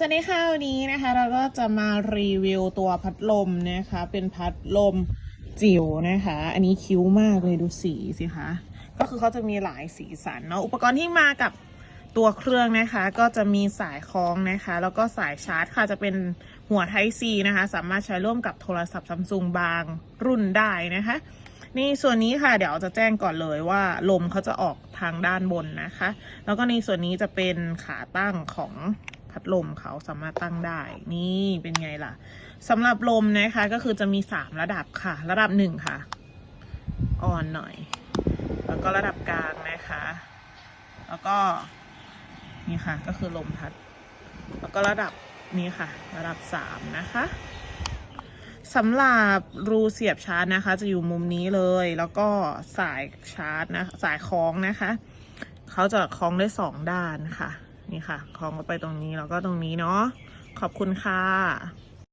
สวัสดีค่ะวันนี้นะคะเราก็จะมารีวิวตัวพัดลมนะคะ เป็นพัดลมจิ๋วนะคะ อันนี้คิ้วมากเลยดูสีสิคะก็คือเขาจะมีหลายสีสันเนาะอุปกรณ์ที่มากับตัวเครื่องนะคะ ก็จะมีสายคล้องนะคะ แล้วก็สายชาร์จค่ะจะเป็นหัว Type C นะคะ สามารถใช้ร่วมกับโทรศัพท์ซัมซุงบางรุ่นได้นะคะ นี่ส่วนนี้ค่ะเดี๋ยวจะแจ้งก่อนเลยว่าลมเขาจะออกทางด้านบนนะคะ แล้วก็ในส่วนนี้จะเป็นขาตั้งของ ลมเขาสามารถตั้งได้ นี่เป็นไงล่ะสำหรับลมนะคะก็คือจะมีสามระดับค่ะ ระดับหนึ่งค่ะ อ่อนหน่อย แล้วก็ระดับกลางนะคะ แล้วก็นี่ค่ะก็คือลมพัด แล้วก็ระดับนี้ค่ะ ระดับสามนะคะสำหรับรูเสียบชาร์จนะคะ จะอยู่มุมนี้เลย แล้วก็สายชาร์จนะสายคล้องนะคะ เขาจะคล้องได้สองด้านค่ะ นี่ค่ะคล้องเข้าไปตรงนี้แล้วก็ตรงนี้เนาะขอบคุณค่ะ